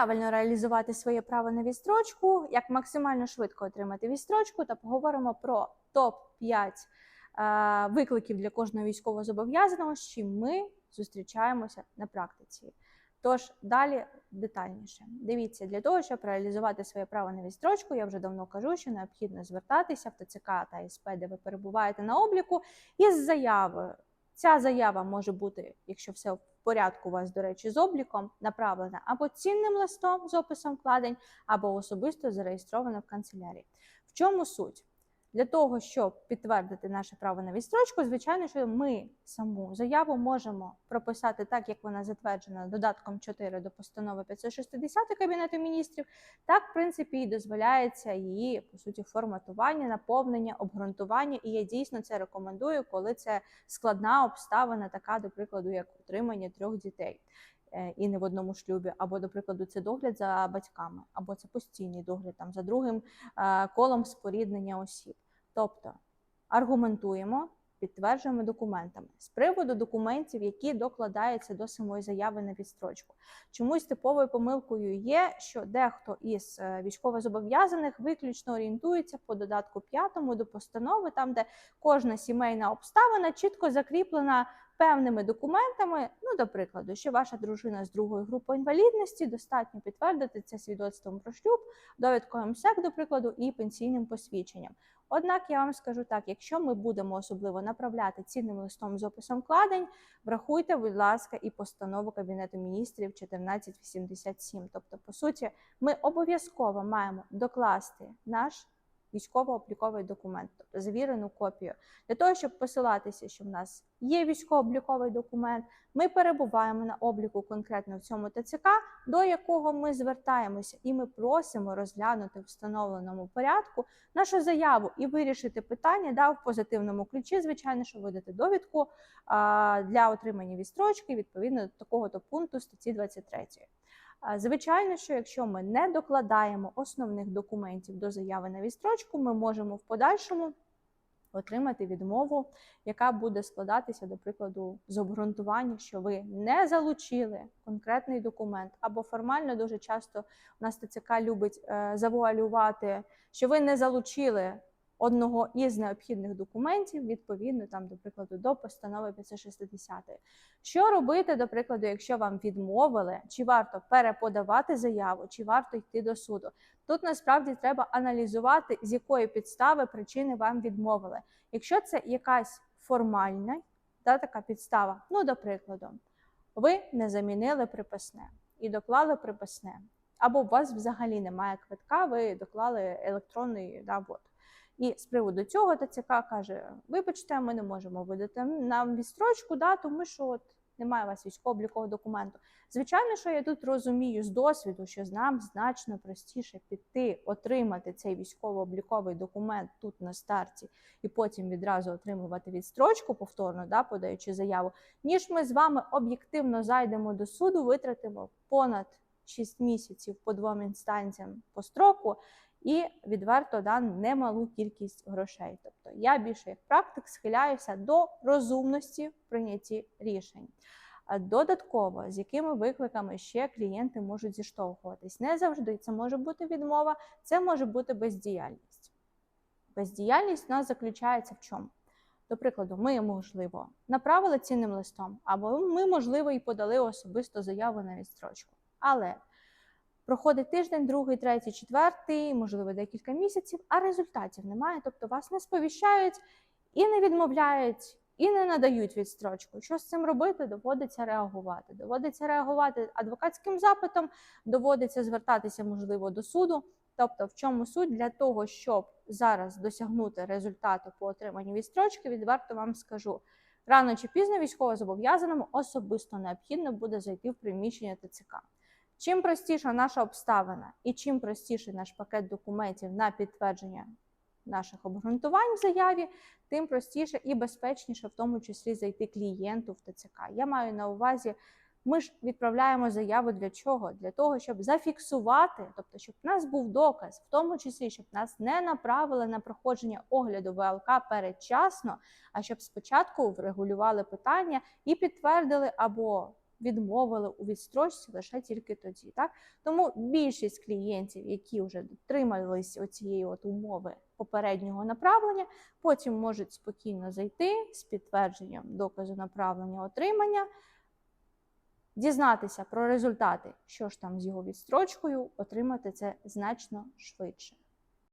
правильно реалізувати своє право на відстрочку, як максимально швидко отримати відстрочку, та поговоримо про топ 5 е, викликів для кожного військовозобов'язаного, з чим ми зустрічаємося на практиці. Тож далі детальніше. Дивіться, для того, щоб реалізувати своє право на відстрочку, я вже давно кажу, що необхідно звертатися в ТЦК та СП, де ви перебуваєте на обліку, із заявою. Ця заява може бути, якщо все в порядку у вас, до речі, з обліком, направлена або цінним листом з описом вкладень, або особисто зареєстрована в канцелярії. В чому суть? Для того, щоб підтвердити наше право на відстрочку, звичайно, що ми саму заяву можемо прописати так, як вона затверджена додатком 4 до постанови 560 Кабінету міністрів. Так, в принципі, і дозволяється її по суті форматування, наповнення, обґрунтування. І я дійсно це рекомендую, коли це складна обставина, така, до прикладу, як утримання трьох дітей. Е, І не в одному шлюбі, або, до прикладу, це догляд за батьками, або це постійний догляд там за другим е, колом споріднення осіб. Тобто аргументуємо, підтверджуємо документами з приводу документів, які докладаються до самої заяви на відстрочку. Чомусь типовою помилкою є, що дехто із е, військовозобов'язаних виключно орієнтується по додатку 5 до постанови, там де кожна сімейна обставина чітко закріплена певними документами. Ну, до прикладу, що ваша дружина з другої групи інвалідності достатньо підтвердити це свідоцтвом про шлюб, довідкою МСЕК, до прикладу, і пенсійним посвідченням. Однак я вам скажу так: якщо ми будемо особливо направляти цінним листом з описом вкладень, врахуйте, будь ласка, і постанову Кабінету міністрів 1487. Тобто, по суті, ми обов'язково маємо докласти наш військово-обліковий документ, тобто завірену копію, для того, щоб посилатися, що в нас є військово-обліковий документ, ми перебуваємо на обліку конкретно в цьому ТЦК, до якого ми звертаємося, і ми просимо розглянути в встановленому порядку нашу заяву і вирішити питання да, в позитивному ключі, звичайно, що видати довідку а, для отримання відстрочки відповідно до такого то пункту статті 23. Звичайно, що якщо ми не докладаємо основних документів до заяви на відстрочку, ми можемо в подальшому отримати відмову, яка буде складатися, до прикладу, з обґрунтування, що ви не залучили конкретний документ, або формально дуже часто у нас ТЦК любить е, завуалювати, що ви не залучили одного із необхідних документів, відповідно там, до прикладу, до постанови 560. Що робити, до прикладу, якщо вам відмовили, чи варто переподавати заяву, чи варто йти до суду? Тут насправді треба аналізувати, з якої підстави причини вам відмовили. Якщо це якась формальна та така підстава, ну, до прикладу, ви не замінили приписне і доклали приписне, або у вас взагалі немає квитка, ви доклали електронний да, вот. І з приводу цього ТЦК каже: вибачте, ми не можемо видати нам відстрочку, да, тому що от немає у вас військово-облікового документу. Звичайно, що я тут розумію з досвіду, що нам значно простіше піти, отримати цей військово-обліковий документ тут на старті, і потім відразу отримувати відстрочку повторно, да, подаючи заяву, ніж ми з вами об'єктивно зайдемо до суду, витратимо понад 6 місяців по двом інстанціям по строку. І відверто да немалу кількість грошей. Тобто я більше як практик схиляюся до розумності в прийнятті рішень. Додатково, з якими викликами ще клієнти можуть зіштовхуватись. Не завжди це може бути відмова, це може бути бездіяльність. Бездіяльність у нас заключається в чому? До прикладу, ми, можливо, направили цінним листом, або ми, можливо, і подали особисто заяву на відстрочку. Але проходить тиждень, другий, третій, четвертий, можливо, декілька місяців, а результатів немає. Тобто вас не сповіщають і не відмовляють, і не надають відстрочку. Що з цим робити? Доводиться реагувати. Доводиться реагувати адвокатським запитом, доводиться звертатися, можливо, до суду. Тобто, в чому суть для того, щоб зараз досягнути результату по отриманню відстрочки, відверто вам скажу. Рано чи пізно військовозобов'язаному особисто необхідно буде зайти в приміщення ТЦК. Чим простіша наша обставина і чим простіший наш пакет документів на підтвердження наших обґрунтувань в заяві, тим простіше і безпечніше, в тому числі зайти клієнту в ТЦК. Я маю на увазі, ми ж відправляємо заяву для чого? Для того, щоб зафіксувати, тобто, щоб в нас був доказ, в тому числі, щоб нас не направили на проходження огляду ВЛК передчасно, а щоб спочатку врегулювали питання і підтвердили або відмовили у відстрочці лише тільки тоді. Так? Тому більшість клієнтів, які вже дотримались оцієї от умови попереднього направлення, потім можуть спокійно зайти з підтвердженням доказу направлення отримання, дізнатися про результати, що ж там з його відстрочкою, отримати це значно швидше.